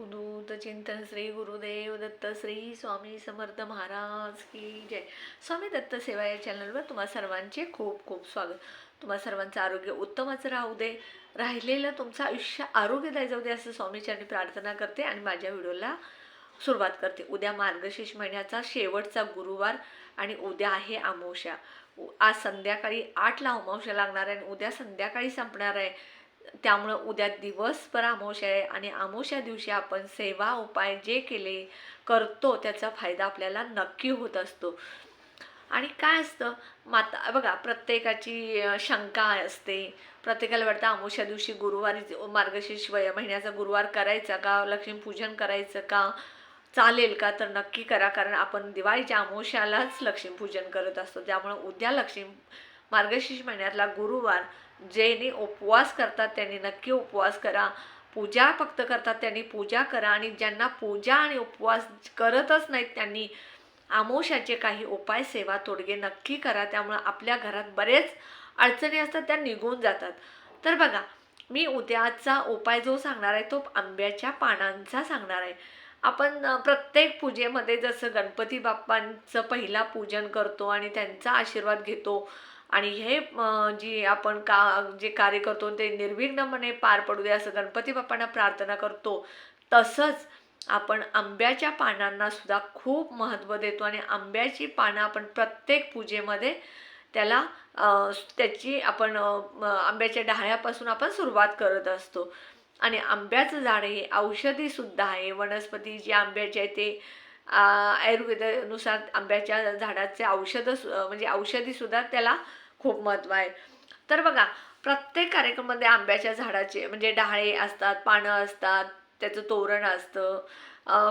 उदूत चिंतन श्री गुरुदेव दत्त श्री स्वामी समर्थ महाराज की जय. स्वामी दत्त सेवा या चॅनलवर तुम्हा सर्वांचे खूप खूप स्वागत. तुम्हा सर्वांचं आरोग्य उत्तमच राहू दे. राहिलेलं तुमचं आयुष्य आरोग्यदायी जाऊ दे असं स्वामीचरणी प्रार्थना करते आणि माझ्या व्हिडिओला सुरुवात करते. उद्या मार्गशीर्ष महिन्याचा शेवटचा गुरुवार आणि उद्या आहे अमावस्या उ- आज संध्याकाळी आठला अमावस्या लागणार आहे आणि उद्या संध्याकाळी संपणार आहे. त्यामुळं उद्या दिवसभर आमोशा आहे आणि आमोशा दिवशी आपण सेवा उपाय जे केले करतो त्याचा फायदा आपल्याला नक्की होत असतो. आणि काय असतं माता बघा प्रत्येकाची शंका असते. प्रत्येकाला वाटतं अमावस्या दिवशी गुरुवारी मार्गशीर्ष वय महिन्याचा गुरुवार करायचा का लक्ष्मीपूजन करायचं का चालेल का? तर नक्की करा कारण आपण दिवाळीच्या अमोशालाच लक्ष्मीपूजन करत असतो. त्यामुळं उद्या लक्ष्मी मार्गशीर्ष महिन्यातला गुरुवार ज्यांनी उपवास करतात त्यांनी नक्की उपवास करा. पूजा फक्त करतात त्यांनी पूजा करा आणि ज्यांना पूजा आणि उपवास करतच नाहीत त्यांनी आमोशाचे काही उपाय सेवा तोडगे नक्की करा. त्यामुळं आपल्या घरात बरेच अडचणी असतात त्या निघून जातात. तर बघा मी उद्याचा उपाय जो सांगणार आहे तो आंब्याच्या पानांचा सांगणार आहे. आपण प्रत्येक पूजेमध्ये जसं गणपती बाप्पांचं पहिला पूजन करतो आणि त्यांचा आशीर्वाद घेतो आणि हे जी आपण का जे कार्य करतो ते निर्विघ्नपणे पार पडू दे असं गणपती बाप्पांना प्रार्थना करतो तसंच आपण आंब्याच्या पानांना सुद्धा खूप महत्त्व देतो आणि आंब्याची पानं आपण प्रत्येक पूजेमध्ये त्याला त्याची आपण आंब्याच्या डहाळ्यापासून आपण सुरुवात करत असतो. आणि आंब्याचं झाड हे औषधीसुद्धा आहे. वनस्पती जी आंब्याची आहे ते आयुर्वेदानुसार आंब्याच्या झाडाचे औषधं सु- म्हणजे औषधी सुद्धा त्याला खूप महत्त्व आहे. तर बघा प्रत्येक कार्यक्रमामध्ये आंब्याच्या झाडाचे म्हणजे डहाळे असतात पानं असतात त्याचं तोरण असतं.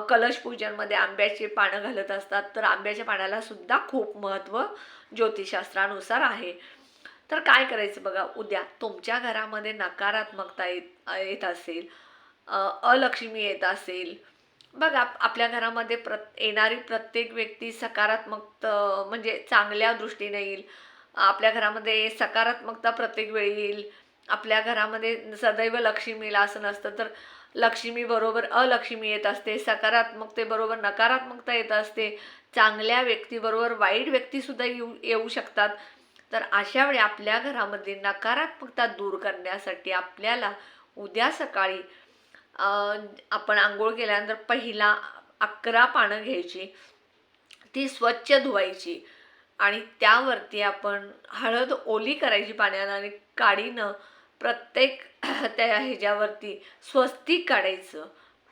कलश पूजनमध्ये आंब्याचे पानं घालत असतात. तर आंब्याच्या पाण्याला सुद्धा खूप महत्त्व ज्योतिषशास्त्रानुसार आहे. तर काय करायचं बघा उद्या तुमच्या घरामध्ये नकारात्मकता येत येत असेल अलक्ष्मी येत असेल बघा आपल्या घरामध्ये प्रत येणारी प्रत्येक व्यक्ती सकारात्मक म्हणजे चांगल्या दृष्टीने येईल. आपल्या घरामध्ये सकारात्मकता प्रत्येक वेळी येईल. आपल्या घरामध्ये सदैव लक्ष्मीला येईल असं नसतं तर लक्ष्मी बरोबर अलक्ष्मी येत असते सकारात्मकतेबरोबर नकारात्मकता येत असते चांगल्या व्यक्तीबरोबर वाईट व्यक्तीसुद्धा येऊ येऊ शकतात. तर अशा वेळी आपल्या घरामध्ये नकारात्मकता दूर करण्यासाठी आपल्याला उद्या सकाळी आपण आंघोळ केल्यानंतर पहिला अकरा पानं घ्यायची ती स्वच्छ धुवायची आणि त्यावरती आपण हळद ओली करायची पाण्यानं आणि काडीनं प्रत्येक त्या ह्याच्यावरती स्वस्तिक काढायचं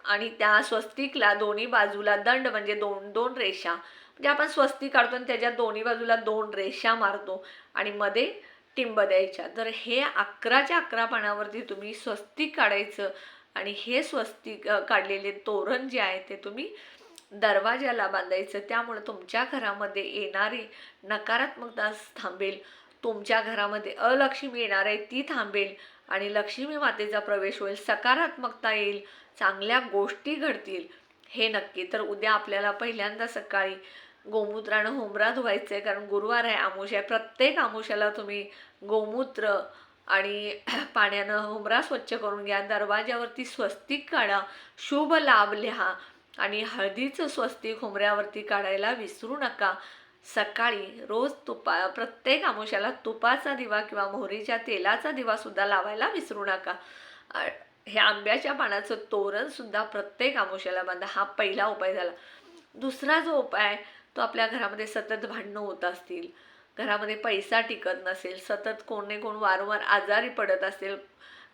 आणि त्या स्वस्तिकला दोन्ही बाजूला दंड म्हणजे दोन दोन रेषा म्हणजे आपण स्वस्तिक काढतो आणि त्याच्या दोन्ही बाजूला दोन रेषा मारतो आणि मध्ये टिंब द्यायच्या. तर हे अकराच्या अकरा पानावरती तुम्ही स्वस्तिक काढायचं आणि हे स्वस्तिक काढलेले तोरण जे आहे ते तुम्ही दरवाजाला बांधायचं त्यामुळे तुमच्या घरामध्ये येणारी नकारात्मकता थांबेल. तुमच्या घरामध्ये अलक्ष्मी येणार आहे ती थांबेल आणि लक्ष्मी मातेचा प्रवेश होईल सकारात्मकता येईल चांगल्या गोष्टी घडतील. हे नक्की. तर उद्या आपल्याला पहिल्यांदा सकाळी गोमूत्रानं होमरा धुवायचं आहे कारण गुरुवार आहे आमुष आहे प्रत्येक आमुषाला तुम्ही गोमूत्र आणि पाण्यानं हुमरा स्वच्छ करून घ्या. दरवाजावरती स्वस्तिक काढा. शुभ लाभ लिहा. आणि हळदीचं स्वस्तिक हुमऱ्यावरती काढायला विसरू नका. सकाळी रोज तुपा प्रत्येक आमुष्याला तुपाचा दिवा किंवा मोहरीच्या तेलाचा दिवासुद्धा लावायला विसरू नका. हे आंब्याच्या पानाचं तोरणसुद्धा प्रत्येक आमुष्याला बांधा. हा पहिला उपाय झाला. दुसरा जो उपाय आहे तो आपल्या घरामध्ये सतत भांडणं होत असतील. घरामध्ये पैसा टिकत नसेल सतत कोण कोण वारंवार आजारी पडत असेल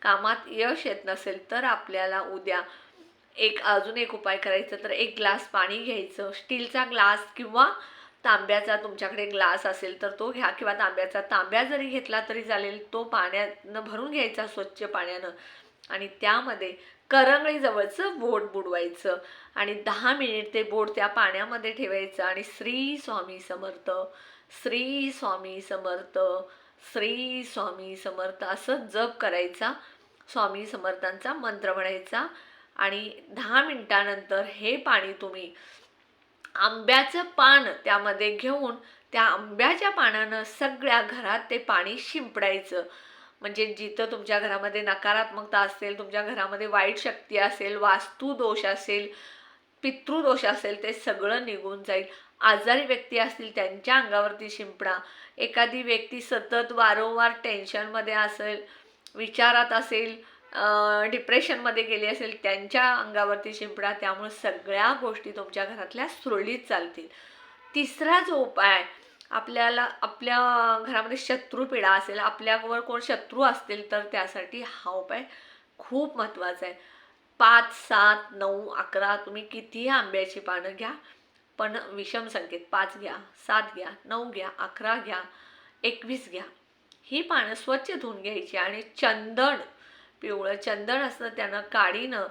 कामात यश येत नसेल तर आपल्याला उद्या एक अजून एक उपाय करायचा तर एक ग्लास पाणी घ्यायचं. स्टीलचा ग्लास किंवा तांब्याचा तुमच्याकडे ग्लास असेल तर तो घ्या. किंवा तांब्याचा तांब्या जरी घेतला तरी चालेल तो पाण्यानं भरून घ्यायचा स्वच्छ पाण्यानं. आणि त्यामध्ये करंगळीजवळचं बोट बुडवायचं. आणि दहा मिनिट ते बोट त्या पाण्यामध्ये ठेवायचं. आणि श्री स्वामी समर्थ. श्री स्वामी समर्थ श्री स्वामी समर्थ असं जप करायचा. स्वामी समर्थांचा मंत्र म्हणायचा. आणि दहा मिनटानंतर हे पाणी तुम्ही आंब्याचं पान त्यामध्ये घेऊन त्या आंब्याच्या पानानं सगळ्या घरात ते पाणी शिंपडायचं. म्हणजे जिथं तुमच्या घरामध्ये नकारात्मकता असेल तुमच्या घरामध्ये वाईट शक्ती असेल वास्तुदोष असेल पितृदोष असेल ते सगळं निघून जाईल. आजारी व्यक्ती असतील त्यांच्या अंगावरती शिंपडा. एखादी व्यक्ती सतत वारंवार टेन्शनमध्ये असेल विचारात असेल डिप्रेशनमध्ये गेली असेल त्यांच्या अंगावरती शिंपडा. त्यामुळे सगळ्या गोष्टी तुमच्या घरातल्या सुरळीत चालतील. तिसरा जो उपाय आपल्याला आपल्या घरामध्ये शत्रुपीडा असेल आपल्यावर कोण शत्रू असतील तर त्यासाठी हा उपाय खूप महत्त्वाचा आहे. पाच सात नऊ अकरा तुम्ही कितीही आंब्याची पानं घ्या पण विषम संख्येत पाच घ्या सात घ्या नऊ घ्या अकरा घ्या एकवीस घ्या. ही पानं स्वच्छ धुवून घ्यायची आणि चंदन पिवळं चंदन असतं त्यानं काडीनं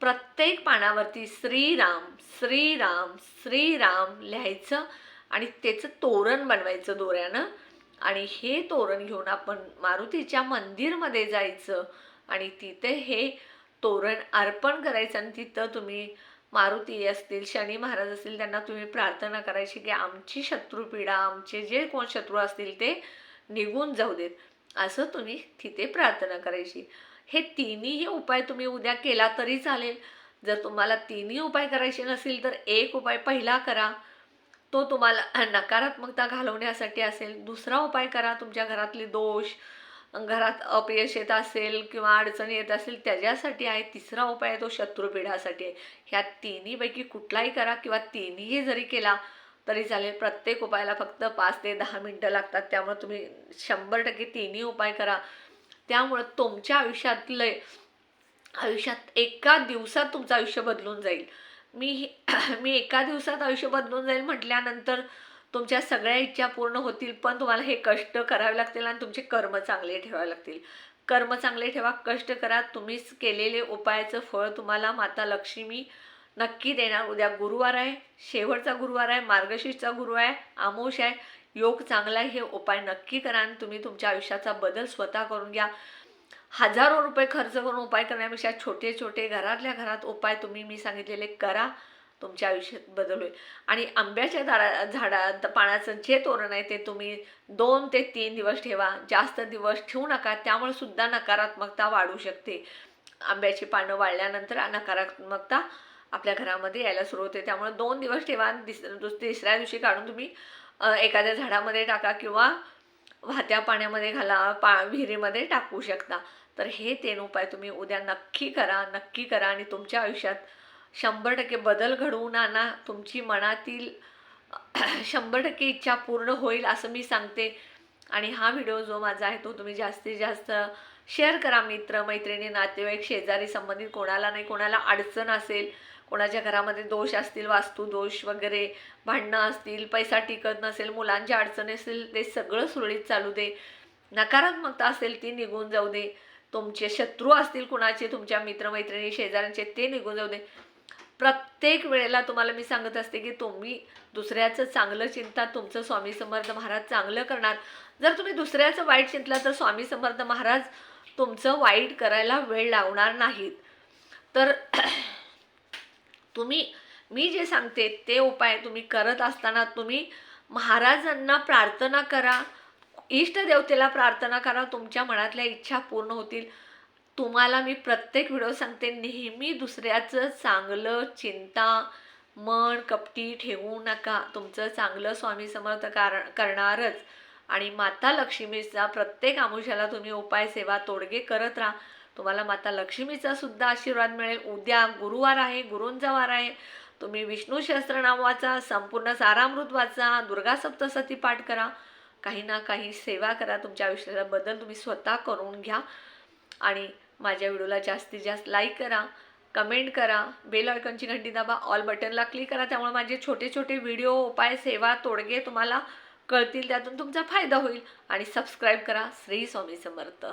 प्रत्येक पानावरती श्रीराम श्रीराम श्रीराम लिहायचं आणि त्याचं तोरण बनवायचं दोऱ्यानं. आणि हे तोरण घेऊन आपण मारुतीच्या मंदिरमध्ये जायचं आणि तिथे हे तोरण अर्पण करायचं आणि तिथं तुम्ही मारुती असतील शनी महाराज असतील त्यांना तुम्ही प्रार्थना करायची की आमची शत्रुपीडा आमचे जे कोण शत्रू असतील ते निघून जाऊ देत. असं तुम्ही तिथे प्रार्थना करायची. हे तिन्ही उपाय तुम्ही उद्या केला तरी चालेल. जर तुम्हाला तिन्ही उपाय करायचे नसेल तर एक उपाय पहिला करा. तो तुम्हाला नकारात्मकता घालवण्यासाठी असेल. दुसरा उपाय करा. तुमच्या घरातले दोष घरात अपयश येत असेल किंवा अडचणी येत असेल त्याच्यासाठी आहे. तिसरा उपाय आहे तो शत्रुपीठासाठी आहे. ह्या तिन्हीपैकी कुठलाही करा किंवा तिन्ही जरी केला तरी चालेल. प्रत्येक उपायाला फक्त पाच ते दहा मिनटं लागतात. त्यामुळे तुम्ही शंभर टक्के तिन्ही उपाय करा. त्यामुळं तुमच्या आयुष्यातले आयुष्यात एका दिवसात तुमचं आयुष्य बदलून जाईल. मी मी एका दिवसात आयुष्य बदलून जाईल म्हटल्यानंतर तुमच्या सगळ्या इच्छा पूर्ण होतील पण तुम्हाला हे कष्ट करावे लागतील आणि तुमचे कर्म चांगले ठेवावे लागतील. कर्म चांगले ठेवा कष्ट करा. तुम्हीच केलेले उपायाचं फळ तुम्हाला माता लक्ष्मी नक्की देणार. उद्या गुरुवार आहे शेवटचा गुरुवार आहे मार्गशीर्षचा गुरु आहे आमोश आहे. योग चांगला आहे हे उपाय नक्की करा आणि तुम्ही तुमच्या आयुष्याचा बदल स्वतः करून घ्या. हजारो रुपये खर्च करून उपाय करण्यापेक्षा छोटे छोटे घरातल्या घरात उपाय तुम्ही मी सांगितलेले करा. तुमच्या आयुष्यात बदल होईल. आणि आंब्याच्या झाडा झाडा पानाचं जे तोरण आहे ते तुम्ही दोन ते तीन दिवस ठेवा. जास्त दिवस ठेवू नका. त्यामुळे सुद्धा नकारात्मकता वाढू शकते. आंब्याची पानं वाळल्यानंतर नकारात्मकता आपल्या घरामध्ये यायला सुरू होते. त्यामुळे दोन दिवस ठेवा. दिस दुस- तिसऱ्या दिवशी काढून तुम्ही एखाद्या झाडामध्ये टाका किंवा वाहत्या पाण्यामध्ये घाला पा विहिरीमध्ये टाकू शकता. तर हे तीन उपाय तुम्ही उद्या नक्की करा नक्की करा आणि तुमच्या आयुष्यात शंभर टक्के बदल घडवून आणा तुमची मनातील शंभर टक्के इच्छा पूर्ण होईल असं मी सांगते. आणि हा व्हिडिओ जो माझा आहे तो तुम्ही जास्तीत जास्त शेअर करा मित्र मैत्रिणी नातेवाईक शेजारी संबंधित कोणाला नाही कोणाला अडचण असेल कोणाच्या घरामध्ये दोष असतील वास्तू दोष वगैरे भांडणं असतील पैसा टिकत नसेल मुलांच्या अडचणी असतील ते सगळं सुरळीत चालू दे. नकारात्मकता असेल ती निघून जाऊ दे. तुमचे शत्रू असतील कुणाचे तुमच्या मित्रमैत्रिणी शेजाऱ्यांचे ते निघून जाऊ दे. प्रत्येक वेळेला तुम्हाला मी सांगत असते की तुम्ही दुसऱ्याचं चांगलं चिंता तुमचं स्वामी समर्थ महाराज चांगलं करणार. जर तुम्ही दुसऱ्याचं वाईट चिंतला तर स्वामी समर्थ महाराज तुमचं वाईट करायला वेळ लावणार नाहीत. तर तुम्ही मी जे सांगते ते उपाय तुम्ही करत असताना तुम्ही महाराजांना प्रार्थना करा. इष्टदेवतेला प्रार्थना करा. तुमच्या मनातल्या इच्छा पूर्ण होतील. तुम्हाला मी प्रत्येक व्हिडिओ सांगते नेहमी दुसऱ्याचं चांगलं चिंता मन कपटी ठेवू नका. तुमचं चांगलं स्वामी समर्थ कारण करणारच. आणि माता लक्ष्मीचा प्रत्येक आमुषाला तुम्ही उपाय सेवा तोडगे करत राहा. तुम्हाला माता लक्ष्मीचा सुद्धा आशीर्वाद मिळेल. उद्या गुरुवार आहे गुरूंचा वार आहे. तुम्ही विष्णू सहस्त्रनाम वाचा संपूर्ण सारामृत वाचा दुर्गा सप्तसती पाठ करा. काही ना काही सेवा करा. तुमच्या आयुष्याला बदल तुम्ही स्वतः करून घ्या. आणि माझ्या व्हिडिओला जास्तीत जास्त लाईक करा कमेंट करा बेल आयकॉनची घंटी दाबा ऑल बटनला क्लिक करा त्यामुळे माझे छोटे छोटे व्हिडिओ उपाय सेवा तोडगे तुम्हाला कळतील त्यातून तुमचा फायदा होईल. आणि सबस्क्राईब करा श्री स्वामी समर्थ.